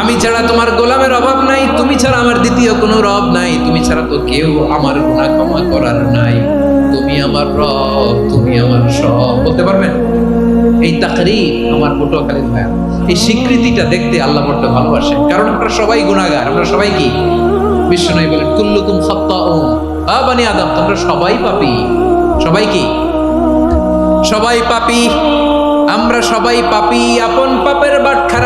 আমি ছাড়া তোমার গোলামের অভাব নাই, তুমি ছাড়া আমার দ্বিতীয় কোনো রব নাই, তুমি ছাড়া তো কেউ আমার গুনাহ ক্ষমা করার নাই। তুমি আমার রব, তুমি আমার সব। বলতে পারবেন? এই তাকরি আমার পটুয়াখালীর ভাইয়া। এই স্বীকৃতিটা দেখতে আল্লাহ বড্ড ভালোবাসে কারণ আমরা সবাই গুণাগার আমরা সবাই কি? বিশ্বনবী বলেন, কুল্লুকুম খাত্তাউন, আ বানি আদম। তোমরা সবাই পাপি। সবাই কি? সবাই পাপি। আমরা সবাই পাপি, আপন পাপের বাটখারা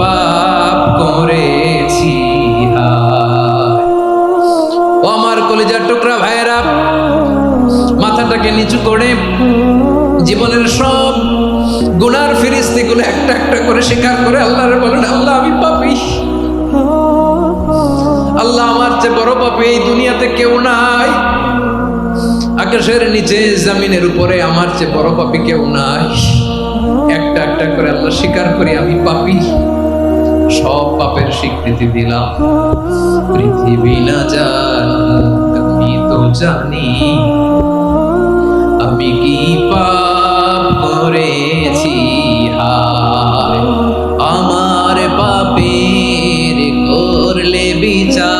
পাপ করেছি ও আমার কলিজার টুকরা ভাইয়েরা, মাথাটাকে নিচু করে জীবনের সব গুনার ফিরিস্তিগুলো একটা একটা করে স্বীকার করে আল্লাহরে বলেন, আল্লাহ, আমি পাপি। আল্লাহ আমার চেয়ে বড় পাপি এই দুনিয়াতে কেউ নাই। আকাশের নিচে জমিনের উপরে আমার চেয়ে বড় পাপি কেউ নাই। একটা একটা করে আল্লাহ স্বীকার করি, আমি পাপি। সব পাপের স্বীকৃতি দিলাম। পৃথিবী না জান তুমি তো জানি। আমি কি পাপ করেছি? আমার পাপের করলে বিচার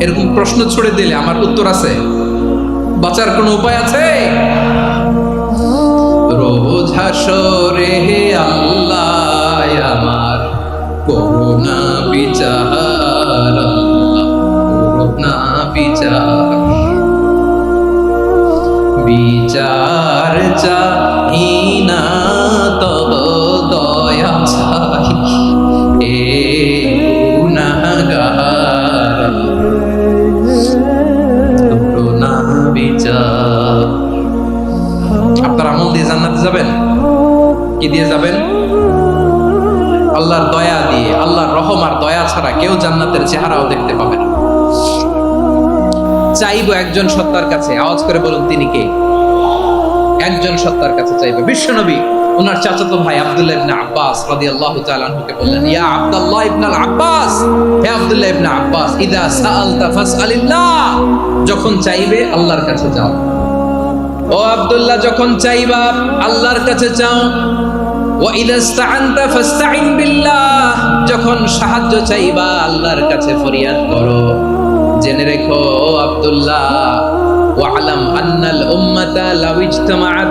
এরকম প্রশ্ন ছুড়ে দিলে আমার উত্তর আছে। বাঁচার কোনো উপায় আছে? রোজ হে আল্লাহ, আমার করুণা বিচার করুণা বিচার। বিচার চাই যাবেন? কি দিয়ে যাবেন? আল্লাহর দয়া দিয়ে, আল্লাহর রহম আর দয়া ছাড়া কেউ জান্নাতের চেহারাও দেখতে পাবে না। চাইব একজন সত্তার কাছে। আওয়াজ করে বলুন, তিনি কে? একজন সত্তার কাছে চাইব। বিশ্বনবী, ওনার চাচাতো ভাই আব্দুল্লাহ ইবনে আব্বাস রাদিয়াল্লাহু তাআলা আনহুকে বললেন, ইয়া আব্দুল্লাহ ইবনে আব্বাস, হে আব্দুল্লাহ ইবনে আব্বাস, ইদা সাআলতা ফাসআলিল্লাহ। যখন চাইবে, আল্লাহর কাছে যাও। ও আব্দুল্লাহ, যখন চাইবা, আল্লাহর কাছে চাও। যখন সাহায্য চাইবা, আল্লাহর কাছে ফরিয়াদ করো। জেনে রেখো, ও আব্দুল্লাহ, ওয়ালাম আন্নাল উম্মাতা লাউ ইজতামাআত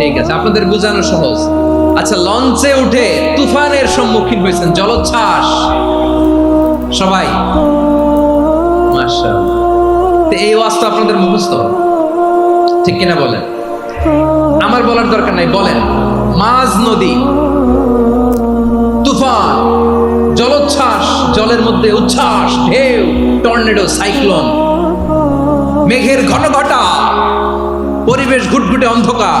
ঠিক আছে, আপনাদের বোঝানো সহজ। আচ্ছা লঞ্চে উঠে তুফানের সম্মুখীন হয়েছেন, জলোচ্ছ্বাস। সবাই? এই ওয়াজটা আপনাদের মুখস্থ? ঠিক কিনা বলেন? আমার বলার দরকার নাই, বলেন। মাঝ নদী, তুফান, জলোচ্ছ্বাস, জলের মধ্যে উচ্ছ্বাস, ঢেউ, টর্নেডো, সাইক্লোন, মেঘের ঘন ঘটা পরিবেশ ঘুটঘুটে অন্ধকার।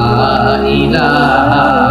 ইলাহা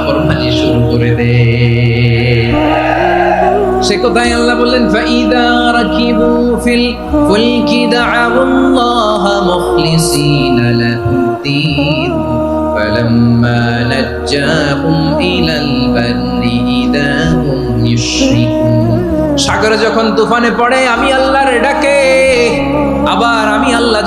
নাফরমানি শুরু করে দেয় সে কোথায় আল্লাহ বললেন ফাইদা রাকিবু ফিল ফুলকি দা'আল্লাহ মুখলিসিনা লাহুদ্দিন فلما نجاهم إلى البر إذا هم يشركون সাগরে যখন তুফানে পড়ে আমি আল্লাহর ডাকে আবার আমি আল্লাহ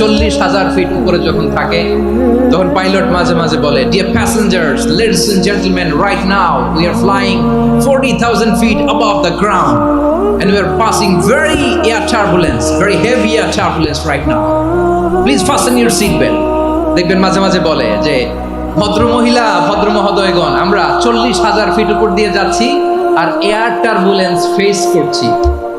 চল্লিশ হাজার ফিট উপরে যখন থাকে তখন পাইলট মাঝে মাঝে বলে dear passengers ladies and gentleman right now we are flying forty thousand feet above the ground and we are passing very air turbulence, very heavy air turbulence right now. Please fasten your seat belt. দেখবেন মাঝে মাঝে বলে যে ভদ্র মহিলা ভদ্র মহোদয়গণ আমরা চল্লিশ হাজার ফিট উপর দিয়ে যাচ্ছি আর এয়ার টার্বুলেন্স ফেস করছি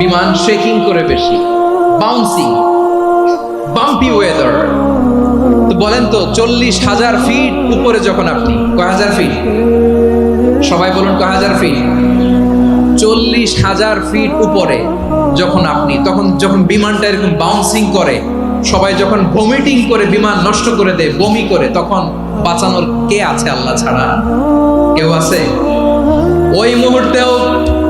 বিমান শেকিং করে বেশি বাউন্সিং বাম্পি ওয়েদার তো বলেন তো, চল্লিশ হাজার ফিট উপরে যখন আপনি, কয় হাজার ফিট সবাই বলুন কয় হাজার ফিট চল্লিশ হাজার ফিট উপরে যখন আপনি, তখন যখন বিমানটা এরকম বাউন্সিং করে, সবাই যখন ভমিটিং করে বিমান নষ্ট করে দেয়, বমি করে, তখন বাঁচানোর কে আছে আল্লাহ ছাড়া? কেউ আছে? ওই মুহূর্তেও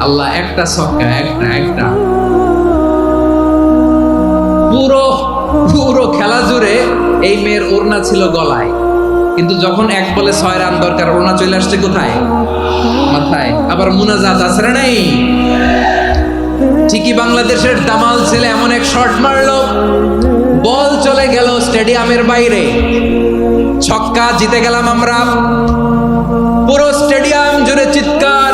আল্লাহ একটা সক্কা একটা একটা। পুরো পুরো খেলা জুড়ে এই মেয়ের ওড়না ছিল গলায়। কিন্তু যখন এক বলে ছয় রান দরকার, ওড়না চলে আসছে কোথায়? মাথায়। আবার মুনাজাত আছে না নাই? ঠিকই বাংলাদেশের দামাল ছেলে এমন এক শট মারলো। বল চলে গেল স্টেডিয়ামের বাইরে। ছক্কা, জিতে গেলাম আমরা। পুরো স্টেডিয়াম জুড়ে চিৎকার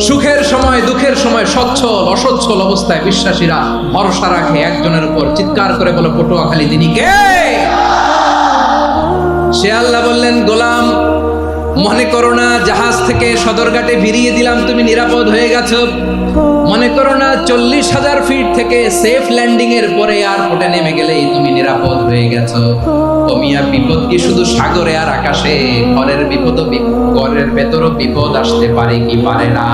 সুখের সময়, দুঃখের সময়, সচ্ছল, অসচ্ছল অবস্থায় বিশ্বাসীরা ভরসা রাখে একজনের উপর। চিৎকার করে বলে, পটুয়াখালী, তিনি কে? সে আল্লাহ বললেন, গোলাম মনে করো না, জাহাজ থেকে সদরঘাটে ভিড়িয়ে দিলাম, তুমি নিরাপদ হয়ে গেছো। মনে করো না, চল্লিশ হাজার ফিট থেকে সেফ ল্যান্ডিং এর পরে এয়ারপোর্টে নেমে গেলেই তুমি নিরাপদ হয়ে গেছো। ও মিয়া, বিপদ কি শুধু সাগরে আর আকাশে? ঘরের বিপদ ঘরের ভেতরও বিপদ আসতে পারে কি পারে না?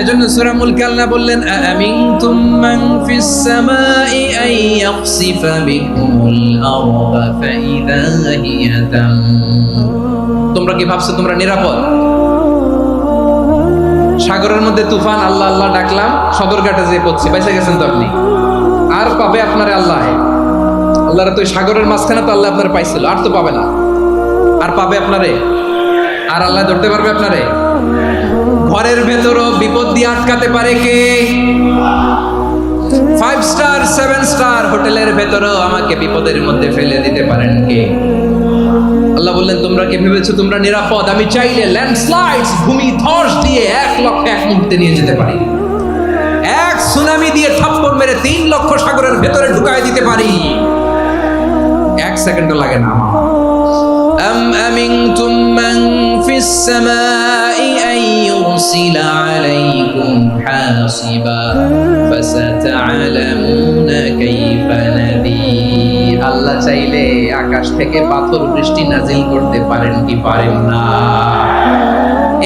এজন্য সূরা মুলক আল্লাহ বললেন আমিনতুম মান ফিস সামাই আন ইয়াখসিফা বিকুমুল আরদা, ফাইদা হিয়া তামুর তোমরা কি ভাবছ তোমরা নিরাপদ? সাগরের মধ্যে তুফান, আল্লাহ আল্লাহ ডাকলাম, সদরঘাটে যে পড়ছি। বেঁচে গেছেন তো আপনি? আর পাবে আপনার আল্লাহ? আল্লাহর তো সাগরের মাঝখানে তো আল্লাহ আপনার পাইছিল, আর তো পাবে না। আর পাবে আপনারে? আর আল্লাহ ধরতে পারবে আপনারে? ঘরের ভেতরও বিপদ দিয়ে আটকাতে পারে কে? ফাইভ স্টার সেভেন স্টার হোটেলের ভেতরেও আমাকে বিপদের মধ্যে ফেলে দিতে পারেন কে? আল্লাহ বললেন তোমরা কি ভেবেছো তোমরা নিরাপদ আমি চাইলে ল্যান্ডস্লাইডস ভূমি ধস দিয়ে এক লক্ষ এক মুহূর্তে নিয়ে যেতে পারি এক সুনামি দিয়ে থাপ্পড় মেরে তিন লক্ষ সাগরের ভেতরে ঢুকায় দিতে পারি এক সেকেন্ডও লাগে না আমার أم أمنتم من في السماء أن يرسل عليكم حاصبا فستعلمون كيف نذير আল্লাহ চাইলে আকাশ থেকে পাথর বৃষ্টি নাজিল করতে পারেন কি পারেন না?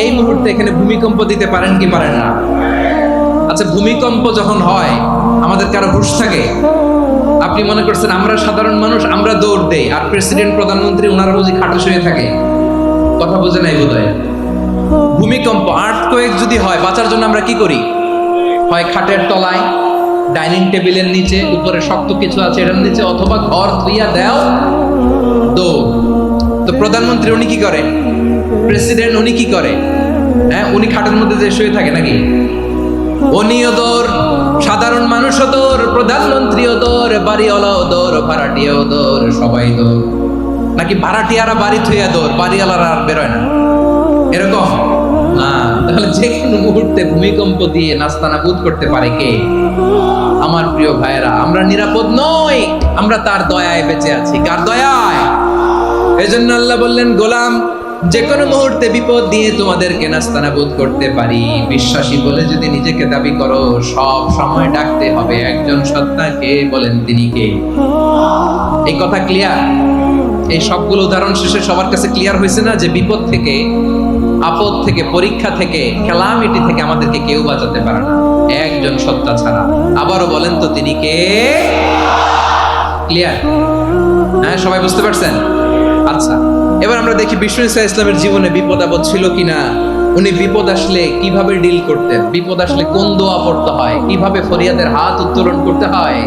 এই মুহূর্তে এখানে ভূমিকম্প দিতে পারেন কি পারেন না? আচ্ছা ভূমিকম্প যখন হয়, আমাদের কারও হুশ থাকে? আপনি মনে করছেন আমরা সাধারণ মানুষ, আমরা দৌড় দেই, আর প্রেসিডেন্ট, প্রধানমন্ত্রী ওনারা বুঝি খাটে শুয়ে থাকে? কথা বুঝে নাই বোধ ভূমিকম্প আর্থ কয়েক যদি হয়, বাঁচার জন্য আমরা কি করি? হয় খাটের তলায় ডাইনিং টেবিলের নিচে, উপরে শক্ত কিছু আছে, এটার নিচে অথবা ঘর ধুইয়া দেও দো তো প্রধানমন্ত্রী উনি কি করে? প্রেসিডেন্ট উনি কি করে? হ্যাঁ উনি খাটের মধ্যে যে শুয়ে থাকে নাকি? উনিও দৌড়, সাধারণ মানুষও দৌড়, প্রধানমন্ত্রীও দৌড়, বাড়িওয়ালাও দৌড়, ভাড়াটিয়াও দৌড়, সবাই দৌড়। নাকি ভাড়াটিয়ারা বাড়ি থুইয়া দোর বাড়িওয়ালারা আর বেরোয় না? এরকম। তাহলে যে কোনো মুহূর্তে ভূমিকম্প দিয়ে নাস্তানাবুদ করতে পারে কে? আমার প্রিয় ভাইয়েরা, আমরা নিরাপদ নই, আমরা তার দয়ায় বেঁচে আছি। কার দয়ায়? এজন্য আল্লাহ বললেন, গোলাম, যে কোনো মুহূর্তে বিপদ দিয়ে তোমাদেরকে নাস্তানাবুদ করতে পারি। বিশ্বাসী বলে যদি নিজেকে দাবি করো, সব সময় ডাকতে হবে। একজন সত্তাকে বলেন তিনি কে? এই কথা ক্লিয়ার এই সবগুলো উদাহরণ শেষে সবার কাছে ক্লিয়ার হয়েছে না যে বিপদ থেকে আপদ থেকে, পরীক্ষা থেকে খেলামিটি থেকে আমাদেরকে কেউ বাঁচাতে পারে না। একজন সত্তা ছাড়া। আবারও বলেন তো তিনি কে? ক্লিয়ার হ্যাঁ সবাই বুঝতে পারছেন? আচ্ছা এবার আমরা দেখি বিষ্ণু ইসা ইসলামের জীবনে বিপদ আপদ ছিল কিনা। উনি বিপদ আসলে কীভাবে ডিল করতেন? বিপদ আসলে কোন দোয়া পড়তে হয়? কীভাবে ফরিয়াদের হাত উত্তোলন করতে হয়?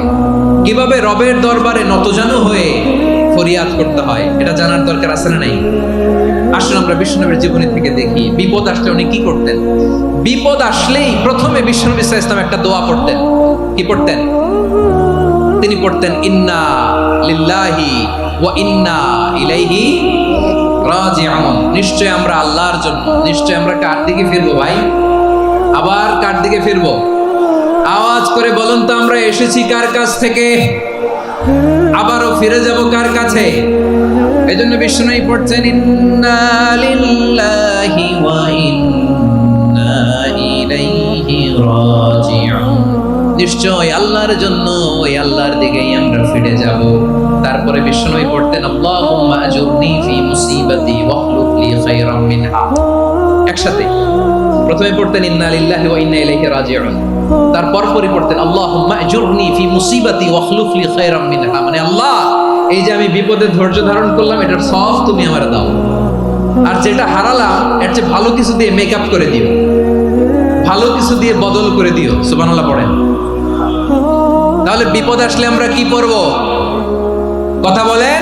কীভাবে রবের দরবারে নতজানু হয়ে ফরিয়াদ করতে হয়, এটা জানার দরকার আছে না নাই? আসলে আমরা বিষ্ণুনবীর জীবনী থেকে দেখি, বিপদ আসলে উনি কি করতেন? বিপদ আসলেই প্রথমে বিষ্ণুনবী ইসা ইসলাম একটা দোয়া পড়তেন। কি পড়তেন? তিনি পড়তেন, ইন্না লিল্লাহি ওয়া ইন্না ইলাইহি রাজিউন। নিশ্চয় আমরা আল্লাহর জন্য, নিশ্চয় আমরা কার দিকে ফিরবো ভাই? আবার কার দিকে ফিরবো? আওয়াজ করে বলুন তো, আমরা এসেছি কার কাছ থেকে? আবারও ফিরে যাব কার কাছে? এই জন্য বিষ্ণুই পড়ছেন নিশ্চয় আল্লাহর জন্য ওই আল্লাহর দিকেই আমরা ফিরে যাব। তারপরে বিষ্ণুই পড়তেন, আল্লাহুম্মা একসাথে। প্রথমে পড়তেন, ইন্না লিল্লাহি ওয়া ইন্না ইলাইহি রাজিউন। তারপর পরে পড়তেন আল্লাহুম্মা আজুরনি ফি মুসিবাতি ওয়াখলুক লি খায়রাম মিনহা। মানে আল্লাহ, এই যে আমি বিপদে ধৈর্য ধারণ করলাম, এটার সব তুমি আমার দাও। আর যেটা হারালাম, এর চেয়ে ভালো কিছু দিয়ে মেকআপ করে দিও। ভালো কিছু দিয়ে বদল করে দিও। সুবহানাল্লাহ পড়েন। তাহলে বিপদ আসলে আমরা কি করব কথা বলেন।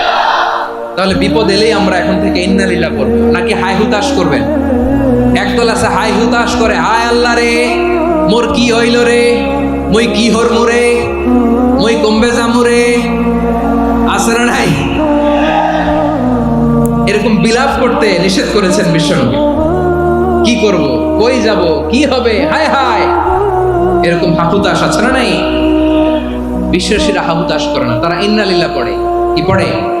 তাহলে বিপদ এলেই আমরা এখন থেকে ইন্নালিল্লা করব। নাকি হাই হুতাশ করবেন? একদল আছে হাই হুতাশ করে, হায় আল্লাহ রে, মোর কি হইল রে? মুই কি হর মুরে? মুই কমবে জামুরে আছে না নাই? এরকম বিলাপ করতে নিষেধ করেছেন বিশ্বনবী। কি করব? কই যাব? কি হবে? হায় হায়! এরকম হাহুতাশ আছে না নাই? বিশ্বাসীরা হাহুতাশ করে না, তারা ইন্নালিল্লাহ পড়ে। কি পড়ে?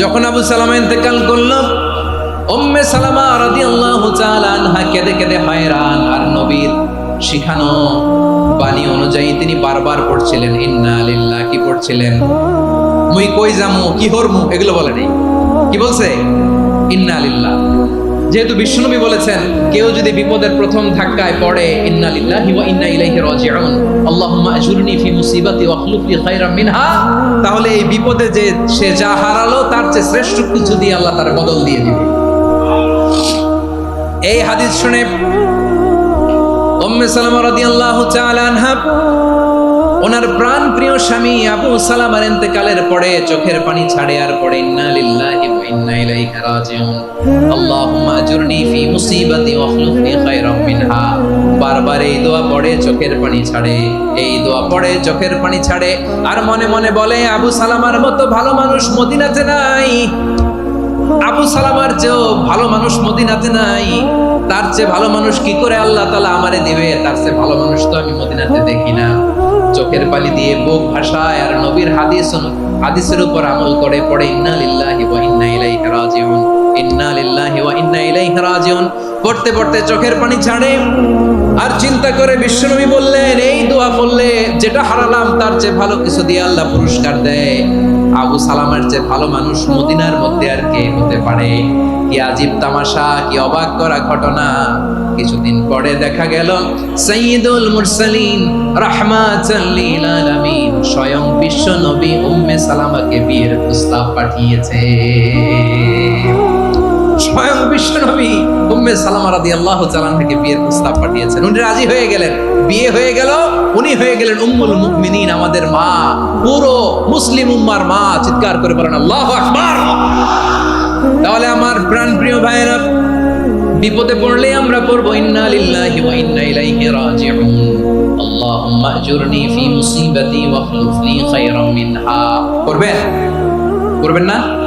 যখন আবু সালামা ইন্তেকাল করল, উম্মে সালামা রাদিয়াল্লাহু তাআলা হা কেঁদে কেঁদে হায়রান, আর নবীর শিখানো বাণী অনুযায়ী তিনি বারবার পড়ছিলেন, ইন্না লিল্লাহ কি পড়ছিলেন? মুই কই জামু কি হরমু? এগুলো বলেনি কি বলছে? ইন্না লিল্লাহ যেহেতু বিষ্ণুনবী বলেছেন, কেউ যদি বিপদের প্রথম ধাক্কায় পড়ে, ইন্না লিল্লাহি ওয়া ইন্না ইলাইহি রাজিউন আল্লাহুম্মা আজুরনি ফি মুসিবাতি ওয়া আখলুফ লি মিনহা তাহলে এই বিপদে যে সে যা হারালো, তার চেয়ে শ্রেষ্ঠ কিছু দিয়ে আল্লাহ তার বদল দিয়ে দিবে। এই হাদিস শুনে উম্মে সালামা রাদিয়াল্লাহু তাআলা আনহা ওনার প্রাণ প্রিয় স্বামী আবু সালামার ইন্তেকালের পরে চোখের পানি ছাড়ে আর পড়ে, ইন্না লিল্লাহি ওয়া ইন্না ইলাইহি রাজিউন। আল্লাহুম্মা আজুরনি ফি মুসিবাতি ওয়া আখলুফনি খায়রাম মিনহা। বারবার এই দোয়া পড়ে, চোখের পানি ছাড়ে। এই দোয়া পড়ে, চোখের পানি ছাড়ে। আর মনে মনে বলে, আবু সালামার মতো ভালো মানুষ মদিনাতে নাই। আবু সালামার চেয়েও ভালো মানুষ মদিনাতে নাই। তার চেয়ে ভালো মানুষ কি করে আল্লাহ তালা আমারে দিবে? তার চেয়ে ভালো মানুষ তো আমি মদিনাতে দেখি না। চোখের পানি দিয়ে বুক ভাষায় আর নবীর হাদিস হাদিসের উপর আমল করে পড়ে, ইন্না লিল্লাহি ওয়া ইন্না ইলাইহি রাজিউন। ইন্না লিল্লাহি ওয়া ইন্না ইলাইহি রাজিউন। পড়তে পড়তে চোখের পানি ছাড়ে। আর চিন্তা করে বিশ্বনবী বললেন, এই দোয়া পড়লে যেটা হারালাম, তার চেয়ে ভালো কিছু দিয়ে আল্লাহ পুরস্কার দেয়। আবু সালামের যে ভালো মানুষ মদিনার মধ্যে আর কে হতে পারে? কি আজীব তামাশা, কি অবাক করা ঘটনা? কিছুদিন পরে দেখা গেল সৈয়দুল মুরসালিন রাহমাতাল লিল আলামিন স্বয়ং বিশ্ব নবী উম্মে সালামাকে বিয়ের প্রস্তাব পাঠিয়েছে। স্বয়ং বিশ্ব নবী উম্মে সালামা রাদিয়াল্লাহু তাআলা থেকে বিয়ের প্রস্তাব পাঠিয়েছেন। উনি রাজি হয়ে গেলেন। বিয়ে হয়ে গেল, উনি হয়ে গেলেন উম্মুল আমাদের মা, পুরো মুসলিম উম্মার মা, চিৎকার করে বলেন, আল্লাহু আকবার! তাহলে আমার প্রাণ প্রিয় ভাইয়েরা, বিপদে পড়লে আমরা পড়ব, ইন্না লিল্লাহি ওয়া ইন্না ইলাইহি রাজিউন। আল্লাহুম্মা আজুরনি ফি মুসিবাতি ওয়া খায়রাম মিনহা। করবেন করবেন না?